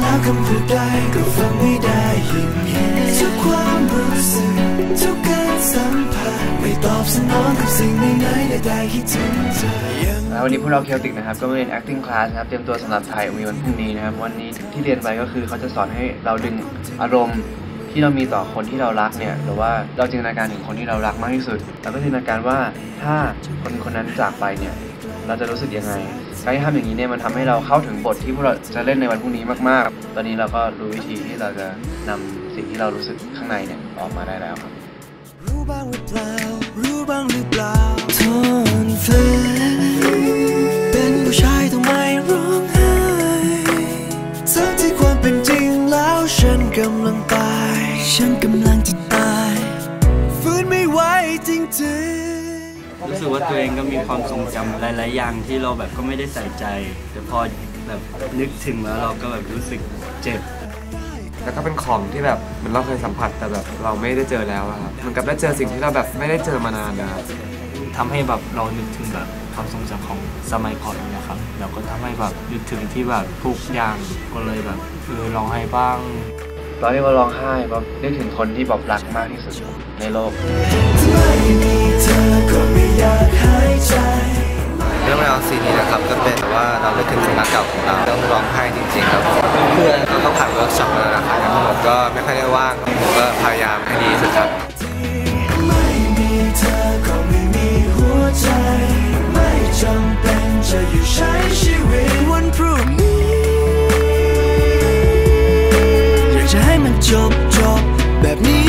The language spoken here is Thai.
แล้วคำพูดใดก็ฟังไม่ได้ยินทุกความรู้สึกทุกการสัมผัสไม่ตอบสนองกับสิ่งไหนๆใดๆคิดถึงเธอยังแล้ววันนี้พวกเราเคลติกนะครับก็มาเรียน acting class นะครับเตรียมตัวสำหรับถ่ายมีวันพรุ่งนี้นะครับวันนี้ที่เรียนไปก็คือเขาจะสอนให้เราดึงอารมณ์ที่เรามีต่อคนที่เรารักเนี่ยหรือว่าเราจินตนาการถึงคนที่เรารักมากที่สุดเราก็จินตนาการว่าถ้าคนคนนั้นจากไปเนี่ย เราจะรู้สึกยังไงการที่ทำอย่างนี้เนี่ยมันทำให้เราเข้าถึงบทที่พวกเราจะเล่นในวันพรุ่งนี้มากๆ ตอนนี้เราก็รู้วิธีที่เราจะนำสิ่งที่เรารู้สึกข้างในเนี่ยออกมาได้แล้วครับรู้บ้างหรือเปล่ารู้บ้างหรือเปล่าทนฝืนเป็นผู้ชายต้องไมร้องไห้ทั้งที่ความเป็นจริงแล้วฉันกำลังตายฉันกำลังจะตายฝืนไม่ไหวจริงๆ รู้สึกว่าตัวเองก็มีความทรงจำหลาย ๆ อย่างที่เราแบบก็ไม่ได้ใส่ใจ แต่พอแบบนึกถึงแล้วเราก็แบบรู้สึกเจ็บ แล้วก็เป็นของที่แบบเหมันเราเคยสัมผัสแต่แบบเราไม่ได้เจอแล้วอะครับเหมือนกับได้เจอสิ่งที่เราแบบไม่ได้เจอมานานนะครับ ทำให้แบบเรานึกถึงแบบความทรงจำของสมัยก่อนนะครับแล้วก็ทำให้แบบนึกถึงที่แบบทุกอย่างก็เลยแบบเออร้องไห้บ้างตอนที่เราร้องไห้เพราะนึกถึงคนที่แบบรักมากที่สุดในโลกไม่มีเธ อยากหายใจเรื่องราวซีนนี้นะครับก็เป็นว่าเราเลิกถึงคนรักเก่าของเราต้องร้องไห้จริงๆครับเพื่อนก็ต้องผ่านเวิร์กช็อปมาแล้วนะครับทั้งหมดก็ไม่ค่อยได้ว่างผมก็พยายามให้ดีสุดครับไม่มีเธอก็ไม่มีหัวใจ ไม่จำเป็นจะอยู่ใช้ชีวิตวันพรุ่งนี้อยากจะให้มันจบจบแบบนี้